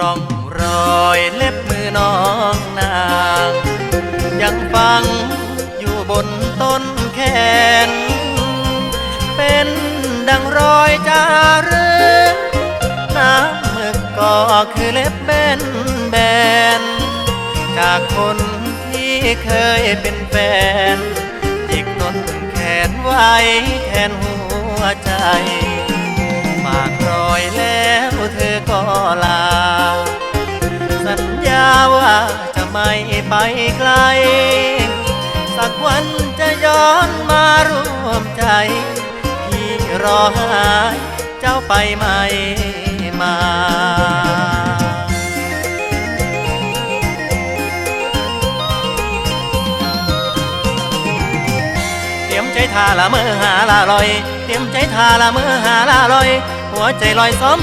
ร่องรอยเล็บมือน้องนาง ยังฟังอยู่บนต้นแขน เป็นดังรอยจารึกน้ำมึกก็คือเล็บแบนแบน จากคนที่เคยเป็นแฟนจิกต้นแขนไว้แทนหัวใจ ฝากรอยแล้วเธอก็ลาสัญญา ว่าจะไม่ไปไกล สักวันจะย้อนมาร่วมใจพี่รอหายเจ้าไปไหมมาเตรียมใจทาละเมื่อหาละลอย เตรียมใจทาละเมื่อหาละลอย หัวใจลอยซ้อม